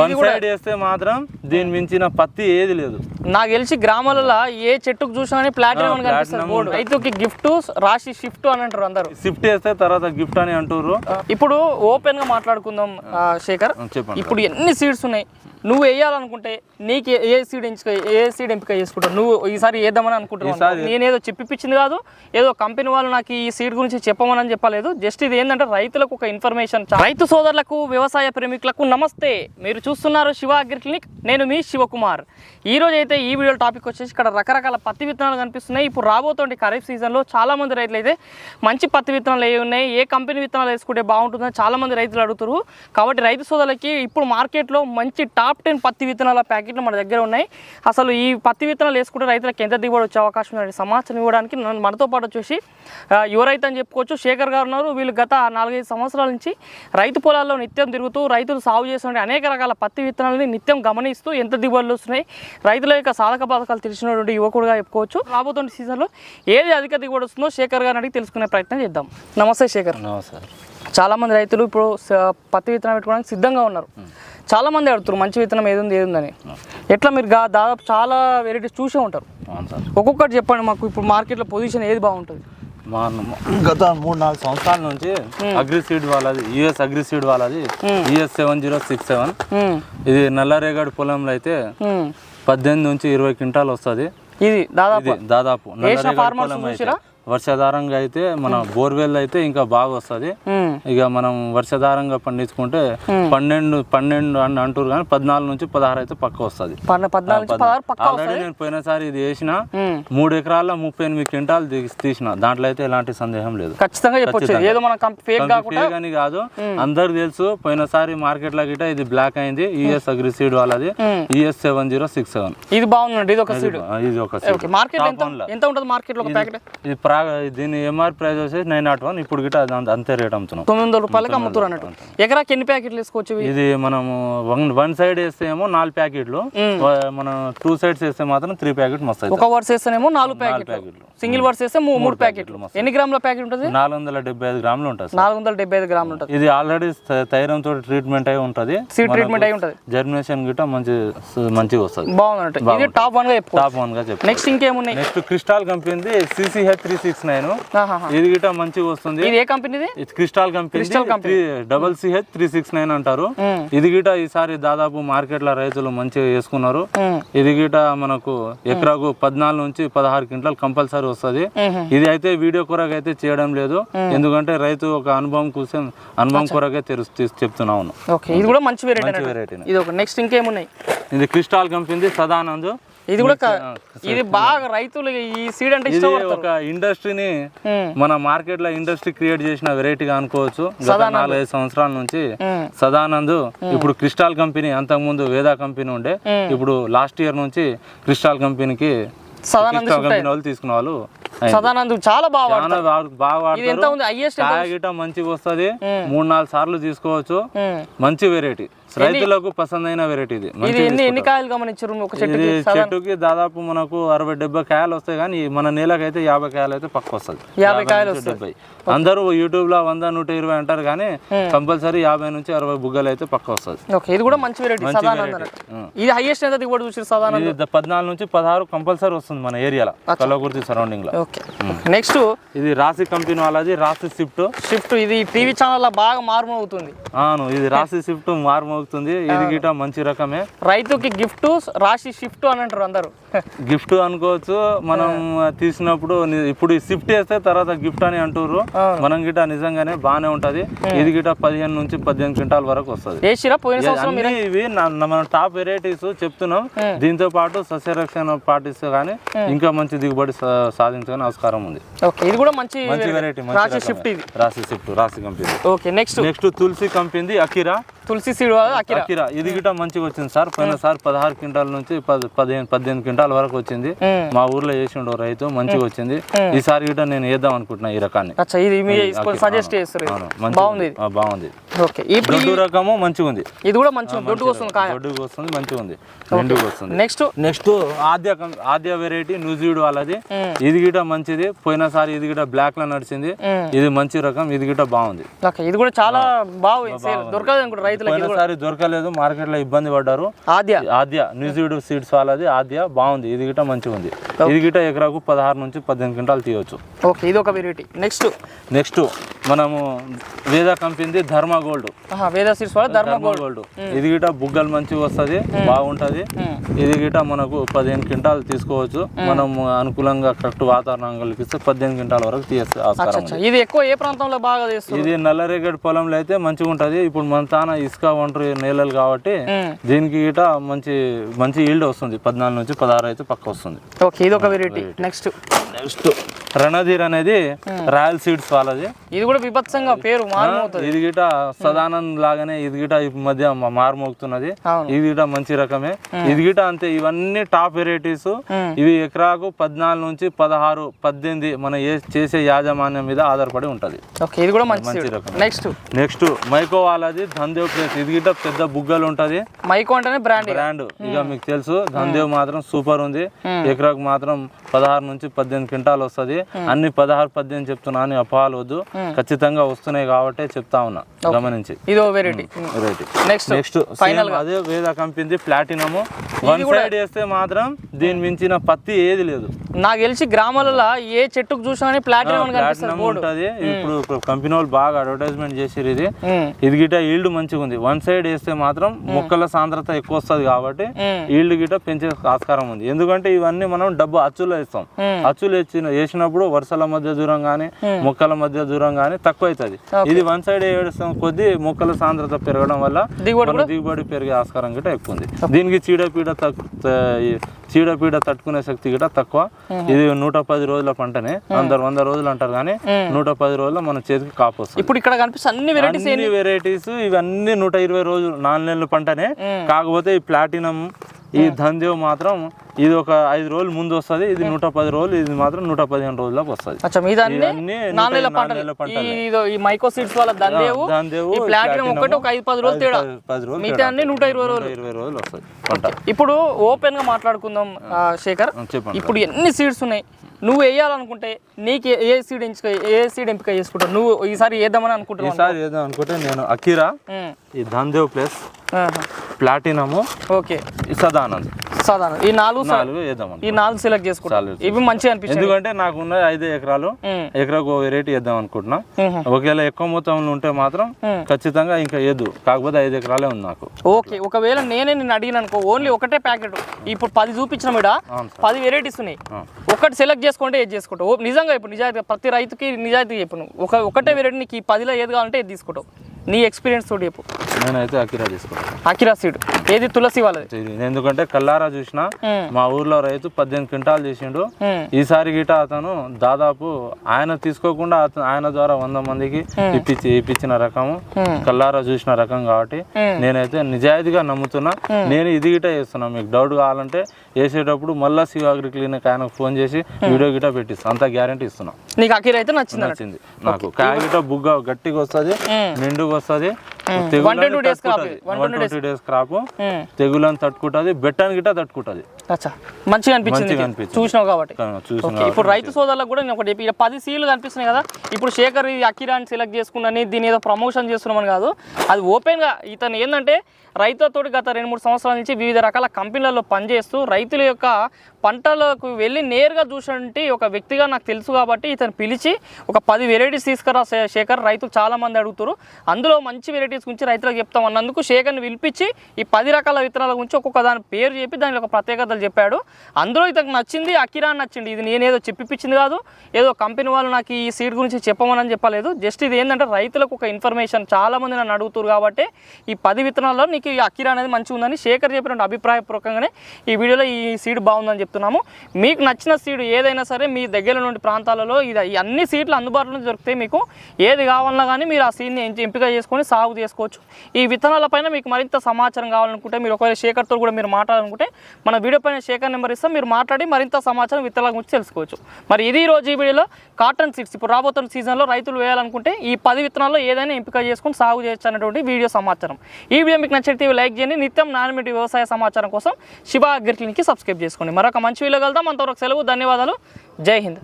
One side వేస్తే మాత్రం దీని మించిన పత్తి ఏది లేదు. నాకు తెలిసి గ్రామాలలో ఏ చెట్టుకు చూసినా ప్లాటినం కనిపిస్తుంది రైతుకి గిఫ్ట్ రాశి షిఫ్ట్ అని అంటారు అందరు. షిఫ్ట్ వేస్తే తర్వాత గిఫ్ట్ అని అంటారు ఇప్పుడు ఓపెన్గా మాట్లాడుకుందాం శేఖర్. ఇప్పుడు ఎన్ని సీడ్స్ ఉన్నాయి? నువ్వు వేయాలనుకుంటే నీకు ఏ- సీడ్ ఎంచుక ఏ సీడ్ ఎంపిక చేసుకుంటావు? నువ్వు ఈసారి వేద్దామని అనుకుంటున్నావు నేనేదో చెప్పిపించింది కాదు ఏదో కంపెనీ వాళ్ళు నాకు ఈ సీడ్ గురించి చెప్పమని చెప్పలేదు. జస్ట్ ఇది ఏంటంటే రైతులకు ఒక ఇన్ఫర్మేషన్ రైతు సోదరులకు వ్యవసాయ ప్రేమికులకు నమస్తే. మీరు చూస్తున్నారు శివ అగ్రి క్లినిక్. నేను మీ శివకుమార్. ఈ రోజు అయితే ఈ వీడియో టాపిక్ వచ్చేసి ఇక్కడ రకరకాల పత్తి విత్తనాలు కనిపిస్తున్నాయి. ఇప్పుడు రాబోతోండి ఖరీఫ్ సీజన్లో చాలా మంది రైతులు అయితే మంచి పత్తి విత్తనాలు ఏ ఉన్నాయి ఏ కంపెనీ విత్తనాలు వేసుకుంటే బాగుంటుందని చాలా మంది రైతులు అడుగుతారు. కాబట్టి రైతు సోదరులకి ఇప్పుడు మార్కెట్లో మంచి టాప్ టెన్ పత్తి విత్తనాల ప్యాకెట్లు మన దగ్గర ఉన్నాయి. అసలు ఈ పత్తి విత్తనాలు వేసుకుంటే రైతులకు ఎంత దిగుబడి వచ్చే అవకాశం ఉందండి? సమాచారం ఇవ్వడానికి నన్ను- మనతో పాటు వచ్చేసి ఆ, యువ రైతు అని చెప్పుకోవచ్చు శేఖర్ గారు ఉన్నారు. వీళ్ళు గత నాలుగైదు సంవత్సరాల నుంచి రైతు పొలాల్లో నిత్యం తిరుగుతూ రైతులు సాగు చేస్తున్న అనేక రకాల పత్తి విత్తనాలని నిత్యం గమనిస్తూ ఎంత దిగుబడులు వస్తున్నాయి. రైతుల యొక్క సాధక బాధకాలు తెలిసినటువంటి యువకుడుగా చెప్పుకోవచ్చు. రాబోతున్న సీజన్లో ఏది అధిక దిగుబడి వస్తుందో శేఖర్ గారిని అడిగి తెలుసుకునే ప్రయత్నం చేద్దాం. నమస్తే శేఖర్. సార్. చాలా మంది రైతులు ఇప్పుడు పత్తి విత్తనం పెట్టుకోవడానికి సిద్ధంగా ఉన్నారు. చాలా మంది అడుగుతారు మంచి విత్తనం ఏది ఉంది ఏది ఉందని ఎట్లా మీరు దాదాపు చాలా వెరైటీస్ చూసే ఉంటారు. ఒక్కొక్కటి చెప్పండి మాకు ఇప్పుడు మార్కెట్లో పొజిషన్ ఏది బాగుంటుంది? మా గత మూడు నాలుగు సంవత్సరాల నుంచి అగ్రి సీడ్ వాళ్ళది యుఎస్ అగ్రి సీడ్ వాళ్ళది US seven zero six seven. ఇది నల్లరేగడి పొలంలో అయితే. పద్దెనిమిది నుంచి ఇరవై క్వింటాల్ వస్తుంది. ఇది దాదాపు? దాదాపు? వర్షాధారంగా అయితే మన బోర్వెల్ అయితే ఇంకా బాగా వస్తుంది. ఇక మనం వర్షాధారంగా పండించుకుంటే పన్నెండు పన్నెండు అని అంటారు కానీ పద్నాలుగు నుంచి పదహారు అయితే పక్క వస్తుంది. ఆల్రెడీ నేను పోయినసారి ఇది వేసిన. మూడు ఎకరాల్లో ముప్పై ఎనిమిది క్వింటాల్ తీసిన. దాంట్లో అయితే ఎలాంటి సందేహం లేదు. ఖచ్చితంగా అని కాదు. అందరికి తెలుసు పోయినసారి మార్కెట్లో గిట ఇది బ్లాక్ అయింది. ఈఎస్ అగ్రి సీడ్ వాళ్ళది. ES seven zero six seven ఇది బాగుందండి ఇది ఒక సీడ్ ఇది ఒక seed. ఓకే మార్కెట్ ఎంత లా. ఉంటుంది మార్కెట్లో ఒక ప్యాకెట్ ఇది దీని ఎంఆర్ ప్రైస్ వచ్చేసి నైన్ నాట్ వన్ ఇప్పుడు గిట అది అంత- అంతే రేట్ అమ్ముతున్నాం. తొమ్మిది వందల రూపాయలకి అమ్ముతారు అన్నట్టు. ఎకరాకి ఎన్ని ప్యాకెట్లు వేసుకోవచ్చు? ఇది మనము వన్ వన్ సైడ్ వేస్తే ఏమో నాలుగు ప్యాకెట్లు. మనం టూ సైడ్స్ వేస్తే మాత్రం త్రీ ప్యాకెట్ మస్తు ఒక వర్స్ వేస్తేనేమో నాలుగు ప్యాకెట్లు. సింగిల్ వర్స్ వేస్తే మూడు ప్యాకెట్లు ఎన్ని గ్రాముల ప్యాకెట్ ఉంటుంది? నాలుగు వందల డెబ్బై ఐదు గ్రాములు ఉంటుంది. నాలుగు వందల డెబ్బై ఐదు గ్రాములు ఉంటుంది. ఇది ఆల్రెడీ థైరం తోటి ట్రీట్మెంట్ అయి ఉంటుంది. సీడ్ ట్రీట్మెంట్ అయి ఉంటుంది. జర్మినేషన్ గిట్ట మంచి మంచిగా వస్తుంది. బాగుంది ఇది టాప్ వన్గా టాప్ వన్గా చెప్పి నెక్స్ట్ ఇంకేమున్నాయి? Next crystal company CCH three six nine. ఇది గిట్ట మంచిగా వస్తుంది. ఇది ఏ కంపెనీది? ఇది crystal company double CH three six nine అంటారు. మ్మ్. ఇది గిట ఈసారి దాదాపు మార్కెట్లో రైతులు మంచిగా వేసుకున్నారు మ్మ్. ఇది గిట మనకు ఎకరాకు పద్నాలుగు నుంచి పదహారు క్వింటాల్ కంపల్సరీ వస్తుంది. మ్మ్. ఇది అయితే వీడియో కొరకు అయితే చేయడం లేదు. ఎందుకంటే రైతు ఒక అనుభవం కోసం అనుభవం కొరకే తెరుస్తూ చెప్తున్నా ఉన్నాం ఓకే ఇది కూడా మంచి వెరైటీ మంచి వెరైటీ ఇది ఒక నెక్స్ట్ ఇంకేమున్నాయి? ఇది క్రిస్టాల్ కంపెనీ సదానంద్. ఇది కూడా ఇది బాగా రైతులు ఈ సీడ్ అంటే ఇది ఒక ఇండస్ట్రీని. మన మార్కెట్లో ఇండస్ట్రీ క్రియేట్ చేసిన వెరైటీగా అనుకోవచ్చు. గత నాలుగైదు సంవత్సరాల నుంచి. సదానంద్ ఇప్పుడు క్రిస్టాల్ కంపెనీ అంతకుముందు వేదా కంపెనీ ఉండే. ఇప్పుడు లాస్ట్ ఇయర్ నుంచి క్రిస్టాల్ కంపెనీకి సదానంద్ క్రిస్టాల్ కంపెనీ వాళ్ళు తీసుకున్న వాళ్ళు. సదానంద్ చాలా బాగా బాగా ఎంత ఉంది? హైయెస్ట్ గిట మంచిగా వస్తుంది. మూడు నాలుగు సార్లు తీసుకోవచ్చు. మంచి వెరైటీ రైతులకు పసందైన వెరైటీ ఇది. ఎన్ని కాయలు గమనించారు? ఒక చెట్టుకి చెట్టుకి దాదాపు మనకు అరవై డెబ్బై కాయలు వస్తాయి కానీ మన నేలకైతే యాభై కాయలు అయితే పక్క వస్తుంది. యాభై కాయలు డెబ్బై. అందరూ యూట్యూబ్లో వంద నూట ఇరవై అంటారు కానీ కంపల్సరీ యాభై నుంచి అరవై బుగ్గలు అయితే పక్క వస్తుంది. ఓకే ఇది కూడా మంచి వెరైటీ. ఇది హైయెస్ట్ ఎంత దిగుబడి ఇది ద- పద్నాలుగు నుంచి పదహారు కంపల్సరీ వస్తుంది మన ఏరియాలో. కలవకుర్తి సరౌండింగ్లో. ఓకే. నెక్స్ట్ ఇది రాశి కంపెనీ వాళ్ళది రాశి షిఫ్ట్ షిఫ్ట్ ఇది టీవీ ఛానల్ బాగా మారుమవుతుంది. అవును ఇది రాశి షిఫ్ట్ మారుమోగుతుంది ఇది గిట మంచి రకమే. రైతుకి గిఫ్ట్ రాశి షిఫ్ట్ అని అంటారు అందరూ. గిఫ్ట్ అనుకోవచ్చు. మనం తీసినప్పుడు ఇప్పుడు షిఫ్ట్ చేస్తే తర్వాత గిఫ్ట్ అని అంటారు మనం గిట నిజంగానే బాగానే ఉంటది. ఇది గిట పదిహేను నుంచి పద్దెనిమిది క్వింటాల్ వరకు వస్తుంది. ఇవి మన టాప్ వెరైటీస్ చెప్తున్నాం. దీంతో పాటు సస్యరక్షణ పాటిస్తే కానీ ఇంకా మంచి దిగుబడి సా- సాధించడానికి ఆస్కారం ఉంది. ఓకే ఇది కూడా మంచి మంచి వెరైటీ రాశి షిఫ్ట్ ఇది. Rasi shift Rasi company okay next next Tulasi company Akira Tulasi seed Akira Akira ఇది గిట మంచిగా వచ్చింది సార్. పోయిన సార్ పదహారు క్వింటాల నుంచి పది పదిహేను పద్దెనిమిది క్వింటాల వరకు వచ్చింది. మా ఊర్లో వేసిండు రైతు మంచిగా వచ్చింది. ఈసారి గిట నేను వేద్దాం అనుకుంటున్నా ఈ రకాన్ని. బాగుంది. ఓకే. ఇప్పుడు దొడ్డు రకము మంచిగా ఉంది. ఇది కూడా మంచి దొడ్డుకు వస్తుంది కాయ. దొడ్డుకు వస్తుంది మంచిగా ఉంది. రెండుకు వస్తుంది. Next? Next Adya Adya variety న్యూజిడ్ వాళ్ళది. ఇది గిట మంచిది. పోయినసారి ఇది గిట బ్లాక్లో నడిచింది. ఇది మంచి రకం. ఇది గిట బాగుంది. ఓకే. ఇది కూడా చాలా బాగుంది. సేల్ దొరకదు అనుకుంటా రైతు రైతులకి పోయినసారి దొరకలేదు. మార్కెట్లో ఇబ్బంది పడ్డారు. ఆద్య. ఆద్య. న్యూజిడ్ సీడ్స్ వాళ్ళది. ఆద్య బాగుంది. ఇది గిట మంచిగా ఉంది. ఇది గిట ఎకరాకు పదహారు నుంచి పద్దెనిమిది క్వింటాలు తీయవచ్చు ఓకే. ఇది ఒక వెరైటీ నెక్స్ట్? నెక్స్ట్ మనము వేద కంపెనీది ధర్మ గోల్డ్. వేద సీడ్స్ వాళ్ళ ధర్మ ధర్మ గోల్డ్. ఇది గిట బుగ్గలు మంచిగా వస్తుంది బాగుంటది. ఇది గిట మనకు పదిహేను క్వింటాలు తీసుకోవచ్చు. మనం అనుకూలంగా కరెక్ట్ వాతావరణం కలిగిస్తే పద్దెనిమిది క్వింటాల వరకు. అచ్చా ఇది ఎక్కువ ఏ ప్రాంతంలో బాగా ఇది నల్లరేగడి పొలంలో అయితే మంచిగా ఉంటది. ఇప్పుడు మన తాన ఇసుక ఒంటరి నేలలు కాబట్టి. దీనికి గిట మంచి మంచి ఈల్డ్ వస్తుంది. పద్నాలుగు నుంచి పదహారు అయితే పక్క వస్తుంది. ఓకే ఇది ఒక వెరైటీ నెక్స్ట్ నెక్స్ట్ రణధీర్ అనేది రాయల్ సీడ్స్ వాళ్ళది. ఇది కూడా విభత్సంగా పేరు ఇది గిట సదానంద్ లాగానే ఇది గిట ఈ మధ్య మారుమోగుతున్నది. ఇది గిట మంచి రకమే. ఇది గిట అంతే ఇవన్నీ టాప్ వెరైటీస్. ఇవి ఎకరాకు పద్నాలుగు నుంచి పదహారు పద్దెనిమిది మన ఏ- చేసే యాజమాన్యం మీద ఆధారపడి ఉంటది. ఓకే ఇది కూడా మంచి మంచి సీడ్. రకం. నెక్స్ట్. నెక్స్ట్ మైకో వాళ్ళది ధందేవ్ ప్లేస్. ఇది గిట పెద్ద బుగ్గలు ఉంటది. మైకో అంటేనే బ్రాండ్ బ్రాండ్ ఇక మీకు తెలుసు ధందేవ్ మాత్రం సూపర్ ఉంది. ఎకరాకు మాత్రం పదహారు నుంచి పద్దెనిమిది క్వింటాలు వస్తది. అన్ని పదహారు పద్దెనిమిది చెప్తున్నా అని అపోహాలు వద్దు. ఖచ్చితంగా వస్తున్నాయి కాబట్టి చెప్తా ఉన్నా. గమనించి. ఇది వెరైటీ నెక్స్ట్ నెక్స్ట్ ఫైనల్ అదే వేద కంపెనీ ప్లాటినమ్ వన్ సైడ్ వేస్తే మాత్రం దీని మించిన పత్తి ఏది లేదు. నాకు తెలిసి గ్రామాలలో ఏ చెట్టుకు చూసినా ప్లాటినం ఉంటది. ఇప్పుడు కంపెనీ వాళ్ళు బాగా అడ్వర్టైజ్మెంట్ చేసిరు ఇది. ఇది గిట ఈల్డ్ మంచిగా ఉంది. వన్ సైడ్ వేస్తే మాత్రం మొక్కల సాంద్రత ఎక్కువ వస్తుంది కాబట్టి ఈల్డ్ గిట పెంచే ఆస్కారం ఉంది. ఎందుకంటే ఇవన్నీ మనం డబ్బు అచ్చులో వేస్తాం. అచ్చులు వేసిన వేసినప్పుడు వర్షాల మధ్య దూరం కానీ మొక్కల మధ్య దూరం కానీ తక్కువ అవుతుంది ఇది వన్ సైడ్ వేస్తాం కొద్దీ మొక్కల సాంద్రత పెరగడం వల్ల దిగుబడి పెరిగే ఆస్కారం గిట ఎక్కువ ఉంది. దీనికి త- ఈ చీడపీడ తట్టుకునే శక్తి గిట తక్కువ. ఇది నూట పది రోజుల పంటనే. అందరు వంద రోజులు అంటారు కానీ నూట పది రోజుల్లో మన చేతికి కాపు వస్తుంది. ఇప్పుడు ఇక్కడ కనిపిస్తే అన్ని వెరైటీస్ అన్ని వెరైటీస్ ఇవన్నీ నూట ఇరవై రోజులు నాలుగు నెలల పంటనే. కాకపోతే ఈ ప్లాటినం ఈ ధందేవ్ మాత్రం ఇది ఒక ఐదు రోజులు ముందు వస్తుంది ఇది నూట పది రోజులు ఇది మాత్రం నూట పదిహేను రోజులకు వస్తుంది. ఈ మైకో సీడ్స్ దందేవు దందేవు, ఒకటి ఒక ఐదు పది రోజులు తేడా. పది- పది రోజులు మిగతా తేడా అన్ని నూట ఇరవై రోజులు. ఇరవై రోజులు వస్తుంది ఇప్పుడు ఓపెన్గా మాట్లాడుకుందాం ఆ, శేఖర్. చెప్పండి ఇప్పుడు ఎన్ని సీడ్స్ ఉన్నాయి? నువ్వు వేయాలనుకుంటే నీకు ఏ- సీడ్ ఎంచుక ఏ సీడ్ ఎంపిక చేసుకుంటావు? నువ్వు ఈసారి వేద్దామని అనుకుంటున్నావు ఈసారి ఏదో అనుకుంటే నేను అకిరా ఈ Dhandev plus. Platinum okay. Sadanand. సాధారణ ఈ నాలుగు నాలుగు వేద్దాం ఈ నాలుగు సెలెక్ట్ చేసుకుంటావు చాలు. ఇవి మంచిగా అనిపించింది ఎందుకంటే నాకు ఉన్న ఐదు ఎకరాలు ఎకరాకు వెరైటీ వేద్దాం అనుకుంటున్నా. ఒకవేళ ఎక్కువ మొత్తంలో ఉంటే మాత్రం. ఖచ్చితంగా ఇంకా వేద్దు కాకపోతే ఐదు ఎకరాలే ఉంది నాకు. ఓకే. ఒకవేళ నేనే నిన్ను అడిగిన అనుకో ఓన్లీ ఒకటే ప్యాకెట్. ఇప్పుడు పది చూపించిన మీద. పది వెరైటీస్ ఉన్నాయి. ఆ. ఒకటి సెలెక్ట్ చేసుకుంటే ఏది చేసుకుంటావు? నిజంగా ఇప్పుడు నిజాయితీ ప్రతి రైతుకి నిజాయితీ చెప్పు ఒక ఒకటే వెరైటీ నీకు ఈ పదిలో ఏది కావాలంటే ఏది తీసుకుంటావు? నీ ఎక్స్పీరియన్స్ తోటి చెప్పు. నేనైతే అకిరా తీసుకుంటాను అకిరా సీడ్ ఏది తులసి వాళ్ళది? ఎందుకంటే కల్లారా చూసిన మా ఊర్లో రైతు పద్దెనిమిది క్వింటాలు చేసిండు. ఈసారి గిట అతను దాదాపు ఆయన తీసుకోకుండా ఆయన ద్వారా వంద మందికి ఇప్పించి ఇప్పించిన రకము. కల్లారా చూసిన రకం కాబట్టి. నేనైతే నిజాయితీగా నమ్ముతున్నా. నేను ఇది గిట చేస్తున్నా. మీకు డౌట్ కావాలంటే వేసేటప్పుడు మళ్ళా శివ అగ్రి క్లినిక్ ఆయనకు ఫోన్ చేసి వీడియో గిట పెట్టిస్తాను అంత గ్యారంటీ ఇస్తున్నా. నీకు అయితే నచ్చింది. నచ్చింది. నాకు కాయ గిట బుగ్గ గట్టిగా వస్తుంది ఉమ్, నిండుగా వస్తుంది. One twenty days crop. తెగులను తట్టుకుంటుంది బెట్టాన్ని గిట్ట తట్టుకుంటుంది. మంచిగా అనిపించింది. చూసినావు కాబట్టి. ఇప్పుడు రైతు సోదరులకు కూడా నేను ఒకటి చెప్పి, పది సీలు కనిపిస్తున్నాయి కదా. ఇప్పుడు శేఖర్ ఇది అకిరాని సెలెక్ట్ చేసుకున్నని దీని ఏదో ప్రమోషన్ చేస్తున్నామని కాదు. అది ఓపెన్గా ఇతను ఏంటంటే రైతులతోటి గత రెండు మూడు సంవత్సరాల నుంచి వివిధ రకాల కంపెనీలలో పనిచేస్తూ రైతుల యొక్క పంటలకు వెళ్ళి నేరుగా చూసినటువంటి ఒక వ్యక్తిగా నాకు తెలుసు కాబట్టి ఇతను పిలిచి ఒక పది వెరైటీస్ తీసుకురా శేఖర్. రైతులు చాలా మంది అడుగుతారు. అందులో మంచి వెరైటీస్ గురించి రైతులకు చెప్తాం అన్నందుకు శేఖర్ని పిలిపించి ఈ పది రకాల విత్తనాల గురించి ఒక్కొక్క దాని పేరు చెప్పి దాని ఒక ప్రత్యేకతలు చెప్పాడు. అందులో ఇతనికి నచ్చింది అకిరా అని నచ్చింది. ఇది నేనేదో చెప్పిపించింది కాదు. ఏదో కంపెనీ వాళ్ళు నాకు ఈ సీడ్ గురించి చెప్పమని చెప్పలేదు. జస్ట్ ఇది ఏంటంటే రైతులకు ఒక ఇన్ఫర్మేషన్. చాలా మంది నన్ను అడుగుతారు కాబట్టి ఈ పది విత్తనాల్లో నీకు ఈ అకిరా అనేది మంచిగా ఉందని శేఖర్ చెప్పిన అభిప్రాయపూర్వకంగానే ఈ వీడియోలో ఈ సీడ్ బాగుందని చెప్తున్నాము. మీకు నచ్చిన సీడ్ ఏదైనా సరే మీ దగ్గర నుండి ప్రాంతాలలో ఇది అన్ని సీట్లు అందుబాటులో దొరుకుతాయి మీకు. ఏది కావాలన్నా కానీ మీరు ఆ సీడ్ని ఎంపిక చేసుకొని సాగు చేసుకోవచ్చు. ఈ విత్తనాలపైన మీకు మరింత సమాచారం కావాలనుకుంటే మీరు ఒకవేళ శేఖర్తో కూడా మీరు మాట్లాడాలనుకుంటే మన వీడియో పైన శేఖర్ నెంబర్ ఇస్తాం. మీరు మాట్లాడి మరింత సమాచారం విత్తనాల గురించి తెలుసుకోవచ్చు. మరి ఇది ఈ రోజు ఈ వీడియోలో కాటన్ సీడ్స్. ఇప్పుడు రాబోతున్న సీజన్లో రైతులు వేయాలనుకుంటే ఈ పది విత్తనాల్లో ఏదైనా ఎంపిక చేసుకొని సాగు చేయొచ్చు అనేటువంటి వీడియో సమాచారం. ఈ వీడియో మీకు నచ్చితే లైక్ చేయండి. నిత్యం నానమిటి వ్యవసాయ సమాచారం కోసం శివ అగ్రి క్లినిక్కి సబ్స్క్రైబ్ చేసుకోండి. మరొక మంచి వీడియో కలుద్దాం. అంతవరకు సెలవు ధన్యవాదాలు. జై హింద్.